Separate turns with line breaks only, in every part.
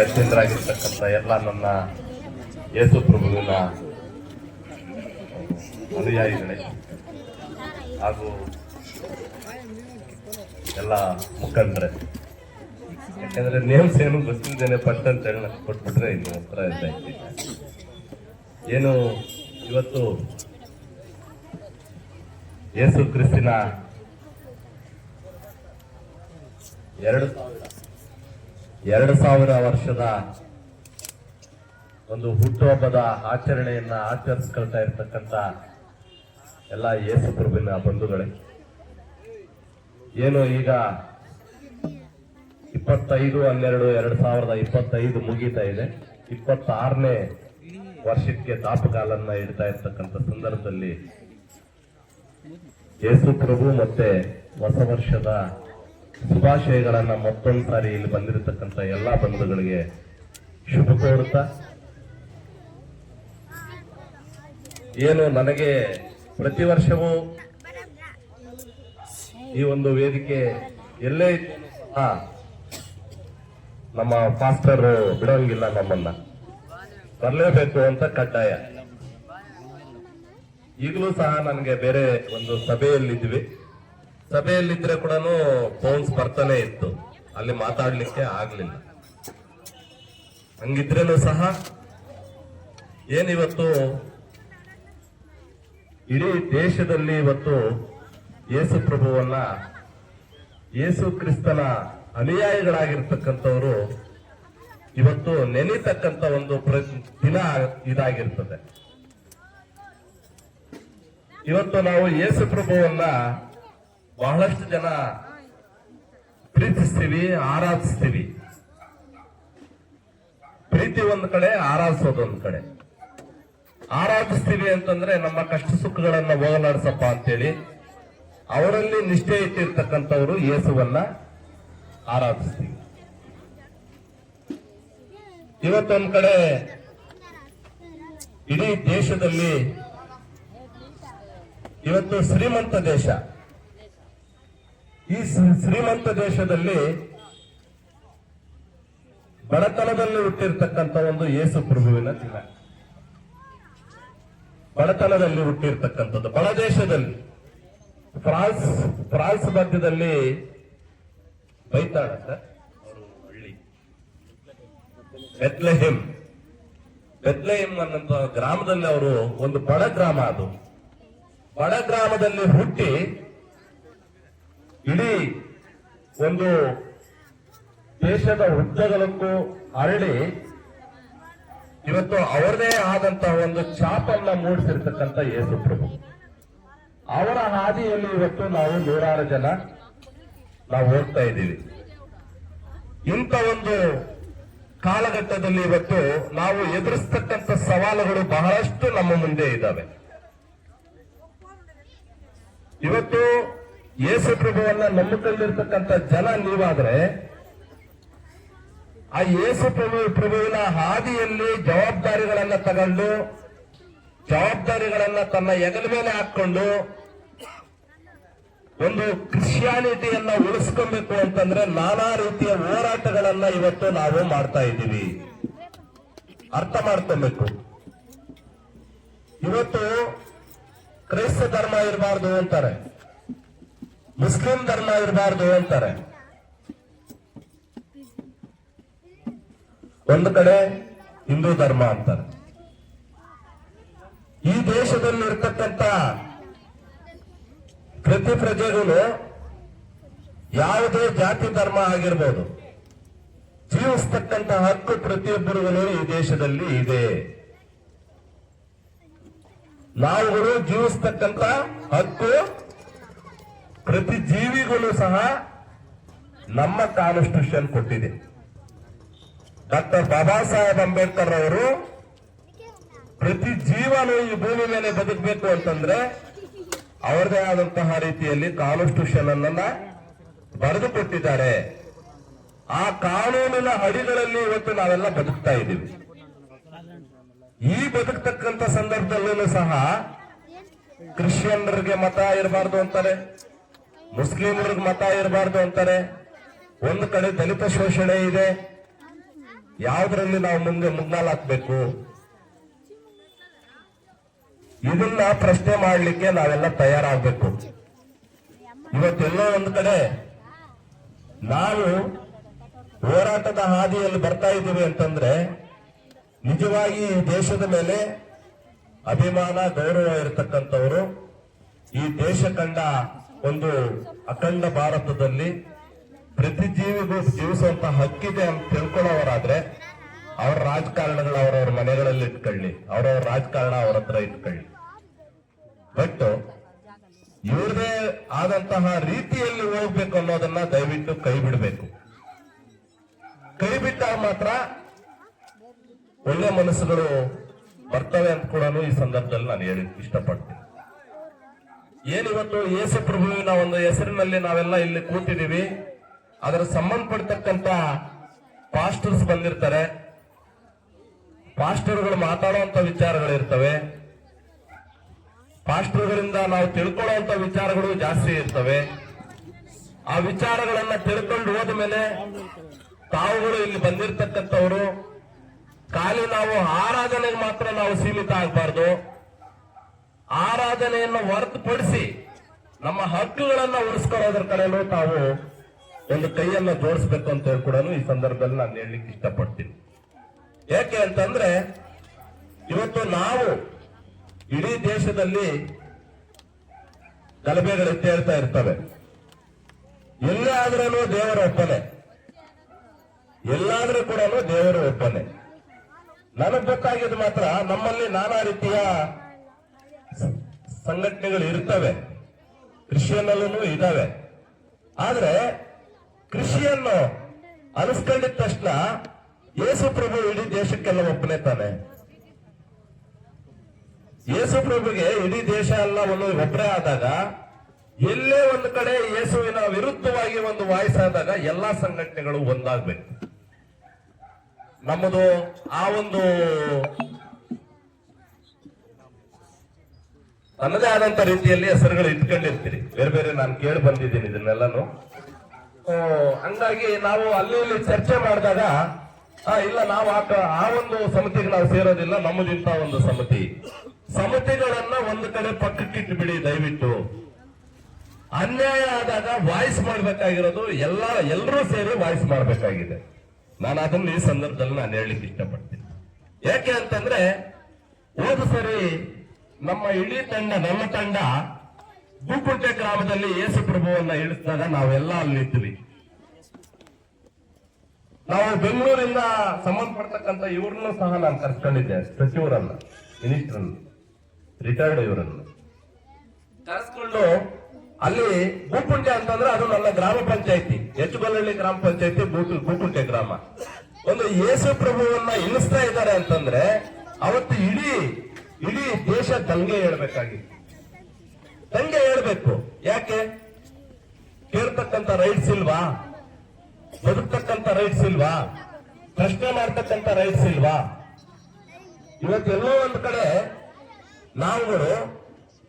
ಅತ್ಯಂತರಾಗಿರ್ತಕ್ಕಂಥ ಎಲ್ಲ ನನ್ನ ಯೇಸು ಪ್ರಭುವಿನ ಅನುಯಾಯಿಗಳೇ ಹಾಗೂ ಎಲ್ಲ ಮುಖಂಡ್ರೆ. ಯಾಕಂದ್ರೆ ನೇಮ್ಸ್ ಏನು ಗೊತ್ತಿದ್ದೇನೆ ಪಟ್ಟ ಅಂತ ಹೇಳಿ ಕೊಟ್ಬಿಟ್ರೆ ಇನ್ನು ಉತ್ತರ ಇದ್ದಾಯ್ತು ಏನು ಇವತ್ತು ಯೇಸು ಕ್ರಿಸ್ತಿನ ಎರಡು ಸಾವಿರ ಎರಡು ಸಾವಿರ ವರ್ಷದ ಒಂದು ಹುಟ್ಟುಹಬ್ಬದ ಆಚರಣೆಯನ್ನ ಆಚರಿಸ್ಕೊಳ್ತಾ ಇರ್ತಕ್ಕಂಥ ಎಲ್ಲ ಯೇಸು ಪ್ರಭಿನ ಬಂಧುಗಳೇ. ಏನು ಈಗ ಇಪ್ಪತ್ತೈದು, ಹನ್ನೆರಡು, ಎರಡು ಸಾವಿರದ ಇಪ್ಪತ್ತೈದು ಮುಗೀತಾ ಇದೆ. ಇಪ್ಪತ್ತಾರನೇ ವರ್ಷಕ್ಕೆ ದಾಪುಗಾಲನ್ನ ಇಡ್ತಾ ಇರ್ತಕ್ಕಂಥ ಸಂದರ್ಭದಲ್ಲಿ ಯೇಸು ಪ್ರಭು ಮತ್ತೆ ಹೊಸ ವರ್ಷದ ಶುಭಾಶಯಗಳನ್ನ ಮತ್ತೊಂದು ಸಾರಿ ಇಲ್ಲಿ ಬಂದಿರತಕ್ಕಂಥ ಎಲ್ಲಾ ಬಂಧುಗಳಿಗೆ ಶುಭ ಕೋರುತ್ತಾ. ಏನು ನನಗೆ ಪ್ರತಿ ವರ್ಷವೂ ಈ ಒಂದು ವೇದಿಕೆ ಎಲ್ಲೇ ನಮ್ಮ ಪಾಸ್ಟರ್ ಬಿಡೋಂಗಿಲ್ಲ ನಮ್ಮನ್ನ. ಬರಲೇಬೇಕು ಅಂತ ಕಡ್ಡಾಯ. ಈಗಲೂ ಸಹ ನನಗೆ ಬೇರೆ ಒಂದು ಸಭೆಯಲ್ಲಿದ್ವಿ. ಸಭೆಯಲ್ಲಿದ್ರೆ ಕೂಡ ಫೋನ್ಸ್ ಬರ್ತಾನೆ ಇತ್ತು. ಅಲ್ಲಿ ಮಾತಾಡ್ಲಿಕ್ಕೆ ಆಗ್ಲಿಲ್ಲ. ಹಂಗಿದ್ರೇನು ಸಹ ಏನಿವತ್ತು? ಇಡೀ ದೇಶದಲ್ಲಿ ಇವತ್ತು ಯೇಸು ಪ್ರಭುವನ್ನ ಯೇಸು ಕ್ರಿಸ್ತನ ಅನುಯಾಯಿಗಳಾಗಿರ್ತಕ್ಕಂಥವರು ಇವತ್ತು ನೆನೀತಕ್ಕಂಥ ಒಂದು ದಿನ ಇದಾಗಿರ್ತದೆ. ಇವತ್ತು ನಾವು ಯೇಸು ಪ್ರಭುವನ್ನ ಬಹಳಷ್ಟು ಜನ ಪ್ರೀತಿಸ್ತೀವಿ, ಆರಾಧಿಸ್ತೀವಿ. ಪ್ರೀತಿ ಒಂದ್ ಕಡೆ, ಆರಾಧಿಸೋದು ಒಂದ್ ಕಡೆ. ಆರಾಧಿಸ್ತೀವಿ ಅಂತಂದ್ರೆ ನಮ್ಮ ಕಷ್ಟ ಸುಖಗಳನ್ನ ಹೋಗಲಾಡಿಸಪ್ಪ ಅಂತೇಳಿ ಅವರಲ್ಲಿ ನಿಷ್ಠೆ ಇಟ್ಟಿರ್ತಕ್ಕಂಥವ್ರು ಯೇಸುವನ್ನ ಆರಾಧಿಸ್ತೀವಿ. ಇವತ್ತೊಂದ್ ಕಡೆ ಇಡೀ ದೇಶದಲ್ಲಿ ಇವತ್ತು ಶ್ರೀಮಂತ ದೇಶ. ಈ ಶ್ರೀಮಂತ ದೇಶದಲ್ಲಿ ಬಡತನದಲ್ಲಿ ಹುಟ್ಟಿರ್ತಕ್ಕಂತ ಒಂದು ಯೇಸು ಪ್ರಭುವಿನ ದಿನ. ಬಡತನದಲ್ಲಿ ಹುಟ್ಟಿರ್ತಕ್ಕಂಥದ್ದು. ಬಡ ದೇಶದಲ್ಲಿ. ಫ್ರಾನ್ಸ್ ಫ್ರಾನ್ಸ್ ಮಧ್ಯದಲ್ಲಿ ಅವರು ಹಳ್ಳಿ. ಬೆತ್ಲೆಹೆಮ್ ಬೆತ್ಲೆಹೆಮ್ ಅನ್ನಂತ ಗ್ರಾಮದಲ್ಲಿ ಅವರು ಒಂದು ಬಡ ಗ್ರಾಮ ಅದು. ಬಡ ಗ್ರಾಮದಲ್ಲಿ ಹುಟ್ಟಿ ಇಡೀ ಒಂದು ದೇಶದ ಉದ್ದಗಲಕ್ಕೂ ಹರಡಿ ಇವತ್ತು ಅವರದೇ ಆದಂತ ಒಂದು ಚಾಪನ್ನ ಮೂಡಿಸಿರ್ತಕ್ಕಂಥ ಯೇಸು ಪ್ರಭು. ಅವರ ಹಾದಿಯಲ್ಲಿ ಇವತ್ತು ನಾವು ನೂರಾರು ಜನ ನಾವು ಹೋಗ್ತಾ ಇದ್ದೀವಿ. ಇಂಥ ಒಂದು ಕಾಲಘಟ್ಟದಲ್ಲಿ ಇವತ್ತು ನಾವು ಎದುರಿಸ್ತಕ್ಕಂಥ ಸವಾಲುಗಳು ಬಹಳಷ್ಟು ನಮ್ಮ ಮುಂದೆ ಇದ್ದಾವೆ. ಇವತ್ತು ಯೇಸು ಪ್ರಭುವನ್ನ ನಂಬಿಕೊಂಡಿರ್ತಕ್ಕಂಥ ಜನ ನೀವಾದ್ರೆ, ಆ ಯೇಸು ಪ್ರಭು ಪ್ರಭುವಿನ ಹಾದಿಯಲ್ಲಿ ಜವಾಬ್ದಾರಿಗಳನ್ನ ತಗೊಂಡು, ಜವಾಬ್ದಾರಿಗಳನ್ನ ತನ್ನ ಹೆಗಲ ಮೇಲೆ ಹಾಕೊಂಡು ಒಂದು ಕ್ರಿಶ್ಚಿಯಾನಿಟಿಯನ್ನ ಉಳಿಸ್ಕೊಬೇಕು ಅಂತಂದ್ರೆ ನಾನಾ ರೀತಿಯ ಹೋರಾಟಗಳನ್ನ ಇವತ್ತು ನಾವು ಮಾಡ್ತಾ ಇದ್ದೀವಿ. ಅರ್ಥ ಮಾಡ್ಕೊಬೇಕು. ಇವತ್ತು ಕ್ರೈಸ್ತ ಧರ್ಮ ಇರಬಾರ್ದು ಅಂತಾರೆ. ಮುಸ್ಲಿಂ ಧರ್ಮ ಇರಬಾರ್ದು ಅಂತಾರೆ ಒಂದು ಕಡೆ ಹಿಂದೂ ಧರ್ಮ ಅಂತಾರೆ. ಈ ದೇಶದಲ್ಲಿ ಇರ್ತಕ್ಕಂಥ ಪ್ರತಿ ಪ್ರಜೆಗಳು ಯಾವುದೇ ಜಾತಿ ಧರ್ಮ ಆಗಿರ್ಬೋದು, ಜೀವಿಸ್ತಕ್ಕಂಥ ಹಕ್ಕು ಪ್ರತಿಯೊಬ್ಬರಿಗೂ ಈ ದೇಶದಲ್ಲಿ ಇದೆ. ನಾವುಗಳು ಜೀವಿಸ್ತಕ್ಕಂಥ ಹಕ್ಕು ಪ್ರತಿ ಜೀವಿಗಳು ಸಹ ನಮ್ಮ ಕಾನ್ಸ್ಟಿಟ್ಯೂಷನ್ ಕೊಟ್ಟಿದೆ. ಡಾಕ್ಟರ್ ಬಾಬಾ ಸಾಹೇಬ್ ಅಂಬೇಡ್ಕರ್ ಅವರು ಪ್ರತಿ ಜೀವನು ಈ ಭೂಮಿ ಮೇಲೆ ಬದುಕಬೇಕು ಅಂತಂದ್ರೆ ಅವರದೇ ಆದಂತಹ ರೀತಿಯಲ್ಲಿ ಕಾನ್ಸ್ಟಿಟ್ಯೂಷನ್ ಅನ್ನ ಬರೆದು ಕೊಟ್ಟಿದ್ದಾರೆ. ಆ ಕಾನೂನಿನ ಅಡಿಗಳಲ್ಲಿ ಇವತ್ತು ನಾವೆಲ್ಲ ಬದುಕ್ತಾ ಇದ್ದೀವಿ. ಈ ಬದುಕ್ತಕ್ಕಂಥ ಸಂದರ್ಭದಲ್ಲೂ ಸಹ ಕ್ರಿಶ್ಚಿಯನ್ರಿಗೆ ಮತ ಇರಬಾರ್ದು ಅಂತಾರೆ. ಮುಸ್ಲಿಮರಿಗೆ ಮತ ಇರಬಾರ್ದು ಅಂತಾರೆ. ಒಂದು ಕಡೆ ದಲಿತ ಶೋಷಣೆ ಇದೆ. ಯಾವ್ದ್ರಲ್ಲಿ ನಾವು ಮುಂದೆ ಮುಗ್ನಾಲ್ ಹಾಕ್ಬೇಕು? ಇದನ್ನ ಪ್ರಶ್ನೆ ಮಾಡಲಿಕ್ಕೆ ನಾವೆಲ್ಲ ತಯಾರಾಗಬೇಕು. ಇವತ್ತೆಲ್ಲೋ ಒಂದು ಕಡೆ ನಾವು ಹೋರಾಟದ ಹಾದಿಯಲ್ಲಿ ಬರ್ತಾ ಇದ್ದೀವಿ ಅಂತಂದ್ರೆ, ನಿಜವಾಗಿ ದೇಶದ ಮೇಲೆ ಅಭಿಮಾನ, ಗೌರವ ಇರತಕ್ಕಂಥವರು ಈ ದೇಶ ಕಂಡ ಒಂದು ಅಖಂಡ ಭಾರತದಲ್ಲಿ ಪ್ರತಿ ಜೀವಿಗೂ ಜೀವಿಸುವಂತ ಹಕ್ಕಿದೆ ಅಂತ ತಿಳ್ಕೊಳ್ಳೋರಾದ್ರೆ ಅವ್ರ ರಾಜಕಾರಣಗಳು ಅವರವ್ರ ಮನೆಗಳಲ್ಲಿ ಇಟ್ಕೊಳ್ಳಿ, ಅವರವ್ರ ರಾಜಕಾರಣ ಅವ್ರ ಹತ್ರ ಇಟ್ಕೊಳ್ಳಿ. ಬಟ್ ಇವ್ರದೇ ಆದಂತಹ ರೀತಿಯಲ್ಲಿ ಹೋಗ್ಬೇಕು ಅನ್ನೋದನ್ನ ದಯವಿಟ್ಟು ಕೈ ಬಿಡಬೇಕು. ಕೈ ಬಿಟ್ಟಾಗ ಮಾತ್ರ ಒಳ್ಳೆ ಮನಸ್ಸುಗಳು ಬರ್ತವೆ ಅಂತ ಕೂಡ ಈ ಸಂದರ್ಭದಲ್ಲಿ ನಾನು ಹೇಳಿ ಇಷ್ಟಪಡ್ತೀನಿ. ಏನಿವತ್ತು ಯೇಸು ಪ್ರಭುವಿನ ಒಂದು ಹೆಸರಿನಲ್ಲಿ ನಾವೆಲ್ಲ ಇಲ್ಲಿ ಕೂತಿದ್ದೀವಿ. ಅದರ ಸಂಬಂಧಪಡ್ತಕ್ಕಂತ ಪಾಸ್ಟರ್ಸ್ ಬಂದಿರ್ತಾರೆ. ಪಾಸ್ಟರ್ಗಳು ಮಾತಾಡುವಂತ ವಿಚಾರಗಳಿರ್ತವೆ. ಪಾಸ್ಟರ್ಗಳಿಂದ ನಾವು ತಿಳ್ಕೊಳ್ಳುವಂತ ವಿಚಾರಗಳು ಜಾಸ್ತಿ ಇರ್ತವೆ. ಆ ವಿಚಾರಗಳನ್ನ ತಿಳ್ಕೊಂಡು ಹೋದ ಮೇಲೆ ತಾವುಗಳು ಇಲ್ಲಿ ಬಂದಿರತಕ್ಕಂಥವರು, ಖಾಲಿ ನಾವು ಆರಾಧನೆಗೆ ಮಾತ್ರ ನಾವು ಸೀಮಿತ ಆಗಬಾರ್ದು. ಆರಾಧನೆಯನ್ನು ಹೊರತುಪಡಿಸಿ ನಮ್ಮ ಹಕ್ಕುಗಳನ್ನ ಉಳಿಸ್ಕೊಳ್ಳೋದ್ರ ಕಡೆಯಲ್ಲೂ ತಾವು ಒಂದು ಕೈಯನ್ನು ಜೋಡಿಸ್ಬೇಕು ಅಂತ ಹೇಳಿ ಕೂಡ ಈ ಸಂದರ್ಭದಲ್ಲಿ ನಾನು ಹೇಳಲಿಕ್ಕೆ ಇಷ್ಟಪಡ್ತೀನಿ. ಯಾಕೆ ಅಂತಂದ್ರೆ ಇವತ್ತು ನಾವು ಇಡೀ ದೇಶದಲ್ಲಿ ಗಲಭೆಗಳು ಎತ್ತೇಳ್ತಾ ಇರ್ತವೆ. ಎಲ್ಲೇ ಆದ್ರೂ ದೇವರ ಒಪ್ಪನೆ ಎಲ್ಲಾದ್ರೂ ಕೂಡ ದೇವರ ಒಪ್ಪನೆ ನನಗ್ ಗೊತ್ತಾಗಿದ್ದು ಮಾತ್ರ ನಮ್ಮಲ್ಲಿ ನಾನಾ ರೀತಿಯ ಸಂಘಟನೆಗಳು ಇರ್ತವೆ. ಕೃಷಿಯನ್ನಲ್ಲೂ ಇದಾವೆ. ಆದ್ರೆ ಕೃಷಿಯನ್ನು ಅನಿಸ್ಕೊಂಡಿದ ತಕ್ಷಣ ಯೇಸು ಪ್ರಭು ಇಡೀ ದೇಶಕ್ಕೆಲ್ಲ ಒಪ್ಪನೆ ತಾನೆ ಯೇಸು ಪ್ರಭುಗೆ ಇಡೀ ದೇಶ ಎಲ್ಲ ಒಂದು ಒಬ್ಬರೇ ಆದಾಗ, ಎಲ್ಲೇ ಒಂದು ಕಡೆ ಯೇಸುವಿನ ವಿರುದ್ಧವಾಗಿ ಒಂದು ವಾಯ್ಸ್ ಆದಾಗ ಎಲ್ಲಾ ಸಂಘಟನೆಗಳು ಒಂದಾಗ್ಬೇಕು. ನಮ್ಮದು ಆ ಒಂದು ತನ್ನದೇ ಆದಂತ ರೀತಿಯಲ್ಲಿ ಹೆಸರುಗಳು ಇಟ್ಕೊಂಡಿರ್ತೀರಿ. ಬೇರೆ ಬೇರೆ ನಾನು ಕೇಳಿ ಬಂದಿದ್ದೀನಿ ಇದನ್ನೆಲ್ಲಾನು. ಹಂಗಾಗಿ ನಾವು ಅಲ್ಲಿ ಇಲ್ಲಿ ಚರ್ಚೆ ಮಾಡಿದಾಗ ಇಲ್ಲ, ನಾವು ಆ ಒಂದು ಸಮಿತಿಗೆ ನಾವು ಸೇರೋದಿಲ್ಲ, ನಮ್ಮದಿಂತ ಒಂದು ಸಮಿತಿ. ಸಮಿತಿಗಳನ್ನ ಒಂದು ಕಡೆ ಪಕ್ಕಕ್ಕಿಟ್ಟು ಬಿಡಿ ದಯವಿಟ್ಟು. ಅನ್ಯಾಯ ಆದಾಗ ವಾಯ್ಸ್ ಮಾಡ್ಬೇಕಾಗಿರೋದು, ಎಲ್ಲ ಎಲ್ಲರೂ ಸೇರಿ ವಾಯ್ಸ್ ಮಾಡಬೇಕಾಗಿದೆ. ನಾನು ಅದನ್ನ ಈ ಸಂದರ್ಭದಲ್ಲಿ ನಾನು ಹೇಳಲಿಕ್ಕೆ ಇಷ್ಟಪಡ್ತೀನಿ. ಯಾಕೆ ಅಂತಂದ್ರೆ, ಹೋದ ಸರಿ ನಮ್ಮ ಇಡೀ ತಂಡ, ನಮ್ಮ ತಂಡ ಭೂಕುಂಟೆ ಗ್ರಾಮದಲ್ಲಿ ಯೇಸು ಪ್ರಭುವನ್ನ ಇಳಿಸಿದಾಗ ನಾವೆಲ್ಲ ಅಲ್ಲಿ ಇದ್ವಿ ನಾವು ಬೆಂಗಳೂರಿಂದ ಸಂಬಂಧಪಡ್ತಕ್ಕಂಥ ಇವ್ರನ್ನೂ ಸಹ ನಾನು ಕರ್ಸ್ಕೊಂಡಿದ್ದೆ, ಸಚಿವರನ್ನ ರಿಟೈರ್ಡ್ ಇವರನ್ನು. ಕರೆಸ್ಕೊಂಡು ಅಲ್ಲಿ ಭೂಕುಂಟೆ ಅಂತಂದ್ರೆ ಅದು ನನ್ನ ಗ್ರಾಮ ಪಂಚಾಯತಿ ಹೆಚ್ಚುಗೊಲ್ಲಹಳ್ಳಿ ಗ್ರಾಮ ಪಂಚಾಯತಿ ಭೂಕುಂಟೆ ಗ್ರಾಮ. ಒಂದು ಯೇಸು ಪ್ರಭುವನ್ನ ಇಳಿಸ್ತಾ ಇದ್ದಾರೆ ಅಂತಂದ್ರೆ ಅವತ್ತು ಇಡೀ ಇಡೀ ದೇಶ ದಂಗೆ ಹೇಳ್ಬೇಕಾಗಿ. ದಂಗೆ ಹೇಳ್ಬೇಕು. ಯಾಕೆ? ಕೇಳ್ತಕ್ಕಂತ ರೈಟ್ಸ್ ಇಲ್ವಾ? ಬದುಕ್ತಕ್ಕಂತ ರೈಟ್ಸ್ ಇಲ್ವಾ? ಪ್ರಶ್ನೆ ಮಾಡ್ತಕ್ಕಂತ ರೈಟ್ಸ್ ಇಲ್ವಾ? ಇವತ್ತೆಲ್ಲೋ ಒಂದ್ ಕಡೆ ನಾವುಗಳು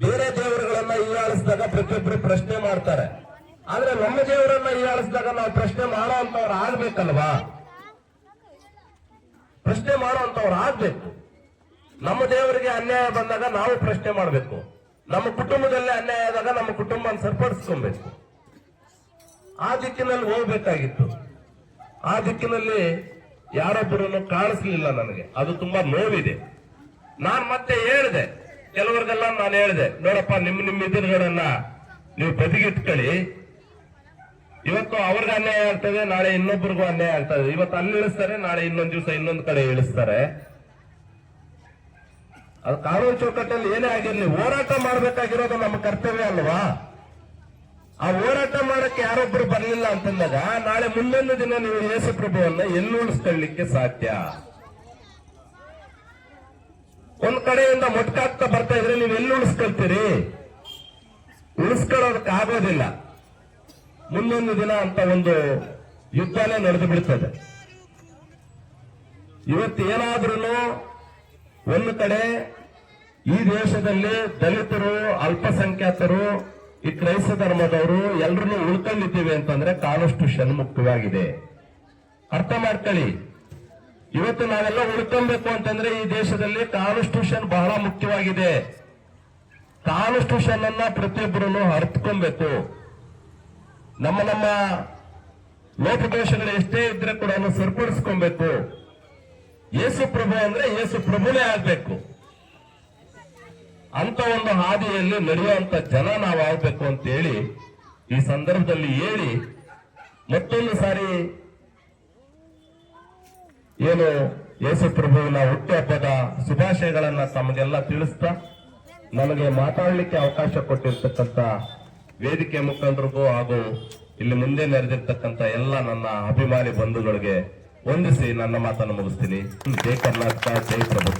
ಬೇರೆ ದೇವರುಗಳನ್ನ ಹೀಯಾಳಿಸಿದಾಗ ಪ್ರತಿಯೊಬ್ಬರು ಪ್ರಶ್ನೆ ಮಾಡ್ತಾರೆ. ಆದ್ರೆ ನಮ್ಮ ದೇವರನ್ನ ಹೀಯಾಳಿಸಿದಾಗ ನಾವು ಪ್ರಶ್ನೆ ಮಾಡೋ ಅಂತವ್ರು ಆಗ್ಬೇಕಲ್ವಾ? ಪ್ರಶ್ನೆ ಮಾಡೋ ಅಂತವ್ರು ಆಗ್ಬೇಕು. ನಮ್ಮ ದೇವರಿಗೆ ಅನ್ಯಾಯ ಬಂದಾಗ ನಾವು ಪ್ರಶ್ನೆ ಮಾಡಬೇಕು. ನಮ್ಮ ಕುಟುಂಬದಲ್ಲಿ ಅನ್ಯಾಯ ಆದಾಗ ನಮ್ಮ ಕುಟುಂಬ ಸರಿಪಡಿಸ್ಕೊಬೇಕು. ಆ ದಿಕ್ಕಿನಲ್ಲಿ ಹೋಗ್ಬೇಕಾಗಿತ್ತು. ಆ ದಿಕ್ಕಿನಲ್ಲಿ ಯಾರೊಬ್ಬರನ್ನು ಕಾಣಿಸ್ಲಿಲ್ಲ ನನಗೆ. ಅದು ತುಂಬಾ ನೋವಿದೆ. ನಾನ್ ಮತ್ತೆ ಹೇಳಿದೆ. ಕೆಲವರಿಗೆಲ್ಲ ನಾನು ಹೇಳಿದೆ, ನೋಡಪ್ಪ, ನಿಮ್ ನಿಮ್ ಎದುರುಗಳನ್ನ ನೀವು ಬದಿಗಿಟ್ಕೊಳ್ಳಿ. ಇವತ್ತು ಅವ್ರಿಗೆ ಅನ್ಯಾಯ ಆಗ್ತದೆ, ನಾಳೆ ಇನ್ನೊಬ್ಬರಿಗೂ ಅನ್ಯಾಯ ಆಗ್ತದೆ. ಇವತ್ತು ಅಲ್ಲಿ ಇಳಿಸ್ತಾರೆ ನಾಳೆ ಇನ್ನೊಂದ್ ದಿವಸ ಇನ್ನೊಂದ್ ಕಡೆ ಇಳಿಸ್ತಾರೆ. ಅದು ಕಾನೂನು ಚೌಕಟ್ಟಲ್ಲಿ ಏನೇ ಆಗಿರಲಿ, ಹೋರಾಟ ಮಾಡಬೇಕಾಗಿರೋದು ನಮ್ಮ ಕರ್ತವ್ಯ ಅಲ್ವಾ? ಆ ಹೋರಾಟ ಮಾಡಕ್ಕೆ ಯಾರೊಬ್ಬರು ಬರಲಿಲ್ಲ ಅಂತಂದಾಗ ನಾಳೆ ಮುಂದೊಂದು ದಿನ ನೀವು ಯೇಸು ಪ್ರಭುವನ್ನ ಎಲ್ಲಿ ಉಳಿಸ್ಕೊಳ್ಳಿಕ್ಕೆ ಸಾಧ್ಯ. ಒಂದ್ ಕಡೆಯಿಂದ ಮೊಟ್ಕಾಗ್ತಾ ಬರ್ತಾ ಇದ್ರೆ ನೀವು ಎಲ್ಲಿ ಉಳಿಸ್ಕೊಳ್ತೀರಿ ಉಳಿಸ್ಕೊಳ್ಳೋದಕ್ಕೆ ಆಗೋದಿಲ್ಲ. ಮುಂದೊಂದು ದಿನ ಅಂತ ಒಂದು ಯುದ್ಧನೇ ನಡೆದು ಬಿಡ್ತದೆ. ಇವತ್ತೇನಾದ್ರೂ ಒಂದು ಕಡೆ ಈ ದೇಶದಲ್ಲಿ ದಲಿತರು, ಅಲ್ಪಸಂಖ್ಯಾತರು, ಈ ಕ್ರೈಸ್ತ ಧರ್ಮದವರು ಎಲ್ಲರನ್ನು ಉಳ್ಕೊಂಡಿದ್ದೀವಿ ಅಂತಂದ್ರೆ ಕಾಲಷ್ಟು ಷಣ್ಮುಖವಾಗಿದೆ. ಅರ್ಥ ಮಾಡ್ಕೊಳ್ಳಿ. ಇವತ್ತು ನಾವೆಲ್ಲ ಉಳ್ಕೊಬೇಕು ಅಂತಂದ್ರೆ ಈ ದೇಶದಲ್ಲಿ ಕಾನ್ಸ್ಟಿಟ್ಯೂಷನ್ ಬಹಳ ಮುಖ್ಯವಾಗಿದೆ. ಕಾನ್ಸ್ಟಿಟ್ಯೂಷನ್ ಅನ್ನ ಪ್ರತಿಯೊಬ್ಬರನ್ನು ಅರ್ಥಕೊಬೇಕು ನಮ್ಮ ನಮ್ಮ ಲೋಪದೋಷಗಳು ಎಷ್ಟೇ ಇದ್ರೆ ಕೂಡ ಸರಿಪಡಿಸ್ಕೊಬೇಕು. ಯೇಸು ಪ್ರಭು ಅಂದ್ರೆ ಯೇಸು ಪ್ರಭುನೇ ಆಗ್ಬೇಕು. ಅಂತ ಒಂದು ಹಾದಿಯಲ್ಲಿ ನಡೆಯುವಂತ ಜನ ನಾವು ಆಗ್ಬೇಕು ಅಂತ ಹೇಳಿ ಈ ಸಂದರ್ಭದಲ್ಲಿ ಹೇಳಿ ಮತ್ತೊಂದು ಸಾರಿ ಏನು ಯೇಸು ಪ್ರಭುವಿನ ಹುಟ್ಟುಹಬ್ಬದ ಶುಭಾಶಯಗಳನ್ನ ತಮಗೆಲ್ಲ ತಿಳಿಸ್ತಾ ನನಗೆ ಮಾತಾಡಲಿಕ್ಕೆ ಅವಕಾಶ ಕೊಟ್ಟಿರ್ತಕ್ಕಂಥ ವೇದಿಕೆ ಮುಖಂಡರಿಗೂ ಹಾಗೂ ಇಲ್ಲಿ ಮುಂದೆ ನೆರೆದಿರ್ತಕ್ಕಂಥ ಎಲ್ಲ ನನ್ನ ಅಭಿಮಾನಿ ಬಂಧುಗಳಿಗೆ ವಂದಿಸಿ ನನ್ನ ಮಾತನ್ನು ಮುಗಿಸ್ತೀನಿ. ಜೈ ಕರ್ನಾಟಕ ಜೈ ಪ್ರಭು.